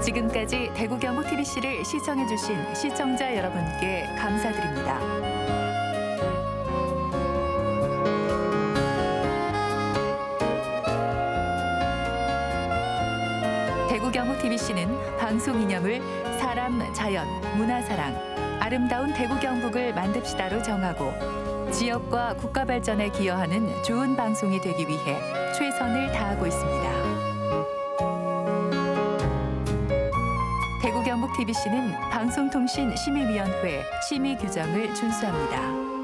지금까지 대구 경북 TBC를 시청해주신 시청자 여러분께 감사드립니다. TBC는 방송 이념을 사람, 자연, 문화사랑, 아름다운 대구 경북을 만듭시다로 정하고 지역과 국가 발전에 기여하는 좋은 방송이 되기 위해 최선을 다하고 있습니다. 대구 경북 TBC는 방송통신 심의위원회 심의 규정을 준수합니다.